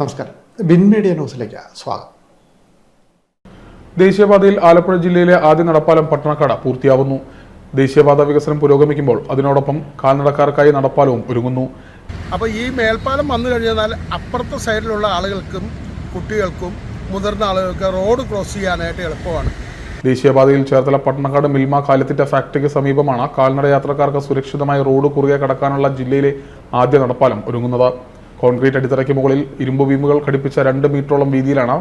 നമസ്കാരം. Bin media ന്യൂസിലേക്ക് സ്വാഗതം. ദേശീയപാതയിൽ ആലപ്പുഴ ജില്ലയിലെ ആദ്യ നടപ്പാലം പട്ടണക്കാട് പൂർത്തിയാവുന്നു. ദേശീയപാത വികസനം പുരോഗമിക്കുമ്പോൾ അതിനോടൊപ്പം കാൽനടക്കാർക്കായി നടപ്പാലവും ഒരുങ്ങുന്നു. അപ്പോൾ ഈ മേൽപ്പാലം വന്നു കഴിഞ്ഞാൽ അപ്പുറത്തെ സൈഡിലുള്ള ആളുകൾക്കും കുട്ടികൾക്കും മുതിർന്ന ആളുകൾക്ക് റോഡ് ക്രോസ് ചെയ്യാനായിട്ട് എളുപ്പമാണ്. ദേശീയപാതയിൽ ചേർത്തല പട്ടണക്കാട് മിൽമ കാലിത്തീറ്റ ഫാക്ടറിക്ക് സമീപമാണ് കാൽനട യാത്രക്കാർക്ക് സുരക്ഷിതമായി റോഡ് കുറുകെ കടക്കാനുള്ള ജില്ലയിലെ ആദ്യ നടപ്പാലം ഒരുങ്ങുന്നത്. കോൺക്രീറ്റ് അടിത്തറയ്ക്ക് മുകളിൽ ഇരുമ്പ് ബീമുകൾ ഘടിപ്പിച്ച രണ്ട് മീറ്ററോളം വീതിയിലാണ്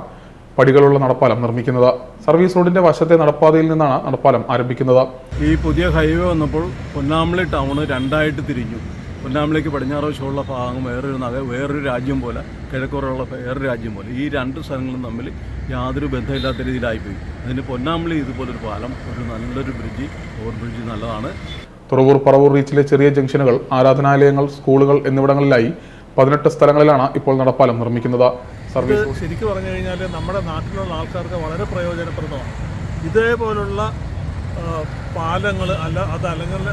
പടികളുള്ള നടപ്പാലം നിർമ്മിക്കുന്നത്. സർവീസ് റോഡിന്റെ വശത്തെ നടപ്പാതയിൽ നിന്നാണ് നടപ്പാലം ആരംഭിക്കുന്നത്. ഈ പുതിയ ഹൈവേ വന്നപ്പോൾ പൊന്നാമലി ടൗണ് രണ്ടായിട്ട് തിരിഞ്ഞു. പൊന്നാമ്പളിക്ക് പടിഞ്ഞാറ് വശമുള്ള ഭാഗം വേറൊരു നഗ വേറൊരു രാജ്യം പോലെ കിഴക്കുറയുള്ള വേറൊരു രാജ്യം പോലെ. ഈ രണ്ട് സ്ഥലങ്ങളും തമ്മിൽ യാതൊരു ബന്ധമില്ലാത്ത രീതിയിലായിപ്പോയി. അതിന് പൊന്നാമലി ഇതുപോലൊരു പാലം ഒരു നല്ലൊരു ബ്രിഡ്ജ് ഓവർ ബ്രിഡ്ജ് നല്ലതാണ്. തുറവൂർ പറവൂർ റീച്ചിലെ ചെറിയ ജംഗ്ഷനുകൾ ആരാധനാലയങ്ങൾ സ്കൂളുകൾ എന്നിവിടങ്ങളിലായി പതിനെട്ട് സ്ഥലങ്ങളിലാണ് ഇപ്പോൾ നടപ്പാലം നിർമ്മിക്കുന്നത്. സർവീസ് ശരിക്കും പറഞ്ഞു കഴിഞ്ഞാൽ നമ്മുടെ നാട്ടിലുള്ള ആൾക്കാർക്ക് വളരെ പ്രയോജനപ്രദമാണ്. ഇതേപോലുള്ള പാലങ്ങൾ അല്ല അത് അല്ലെങ്കിൽ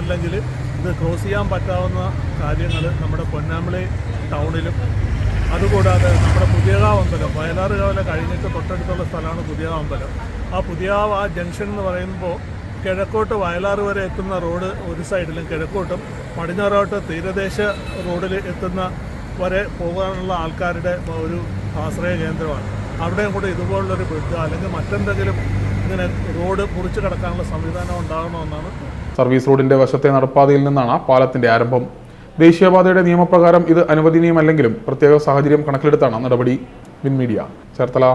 അല്ലെങ്കിൽ ഇത് ക്രോസ് ചെയ്യാൻ പറ്റാവുന്ന കാര്യങ്ങൾ നമ്മുടെ പൊന്നാമളി ടൗണിലും അതുകൂടാതെ നമ്മുടെ പുതിയകാവ് അമ്പലം വയലാറ് കാവിലെ കഴിഞ്ഞിട്ട് തൊട്ടടുത്തുള്ള സ്ഥലമാണ് പുതിയകാവ് അമ്പലം ആ പുതിയകാവ് ആ ജംഗ്ഷൻ എന്ന് പറയുമ്പോൾ കിഴക്കോട്ട് വയലാർ വരെ എത്തുന്ന റോഡ് ഒരു സൈഡിലും കിഴക്കോട്ടും പടിഞ്ഞാറോട്ട് തീരദേശ റോഡിൽ എത്തുന്ന വരെ പോകാനുള്ള ആൾക്കാരുടെ ഒരു ആശ്രയ കേന്ദ്രമാണ്. അവിടെയും കൂടെ ഇതുപോലുള്ളൊരു ബ്രിഡ്ജ് അല്ലെങ്കിൽ മറ്റെന്തെങ്കിലും ഇങ്ങനെ റോഡ് മുറിച്ച് കിടക്കാനുള്ള സംവിധാനം ഉണ്ടാകണമെന്നാണ് സർവീസ് റോഡിന്റെ വശത്തെ നടപ്പാതയിൽ നിന്നാണ് പാലത്തിന്റെ ആരംഭം. ദേശീയപാതയുടെ നിയമപ്രകാരം ഇത് അനുവദനീയമല്ലെങ്കിലും പ്രത്യേക സാഹചര്യം കണക്കിലെടുത്താണ് നടപടി. Win media Cherthala.